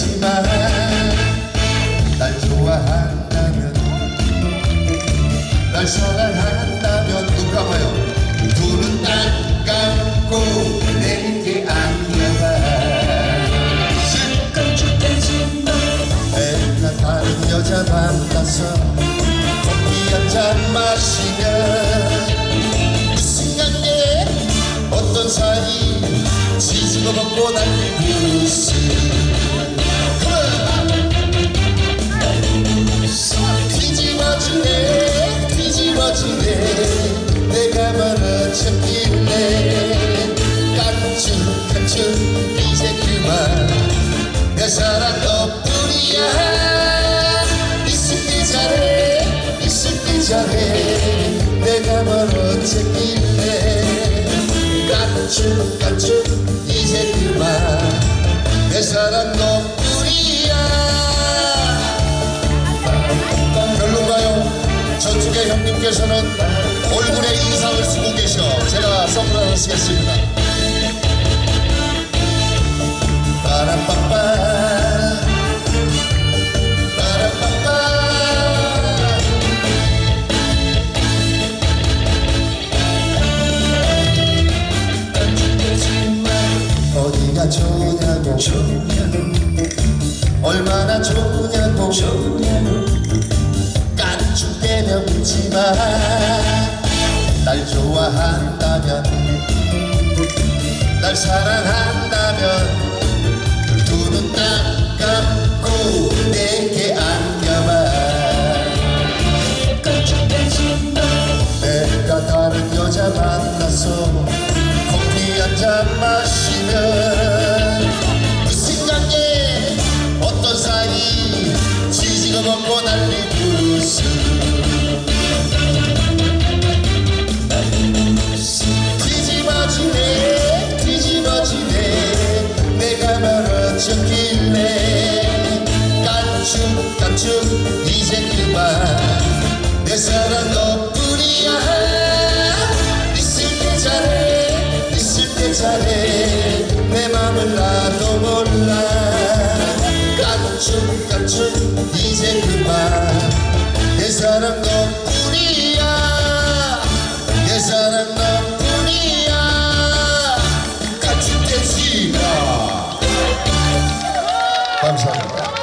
묻지만 날 좋아한다면 날 사랑한다면 눈 감아요? 두눈딱 감고 내게 안겨봐 내가 다른 여자 만나서 커피 한 잔 마시면 그 순간에 어떤 사이 지지고 먹고 날리고 있어 저쪽에 형님께서는 얼굴에 인상을 쓰겠습니다. 빠라빠빠 빠라빠빠. 어디가 좋냐고 얼마나 좋냐고 깐죽대며 묻지마 날 좋아한다면 날 사랑한다면 두 눈 딱 감고 내게 안겨봐. 내가 다른 여자 만나서 커피 한 잔 마시면 그 생각에 어떤 사이 지지고 먹고 날리고 있어 멀어졌길래 깐죽 깐죽 이제 그만. 내 사랑 너뿐이야. 있을 때 잘해 있을 때 잘해. 내 맘을 나도 몰라. 깐죽 깐죽 이제 그만. 내 사랑 너뿐이야 Oh.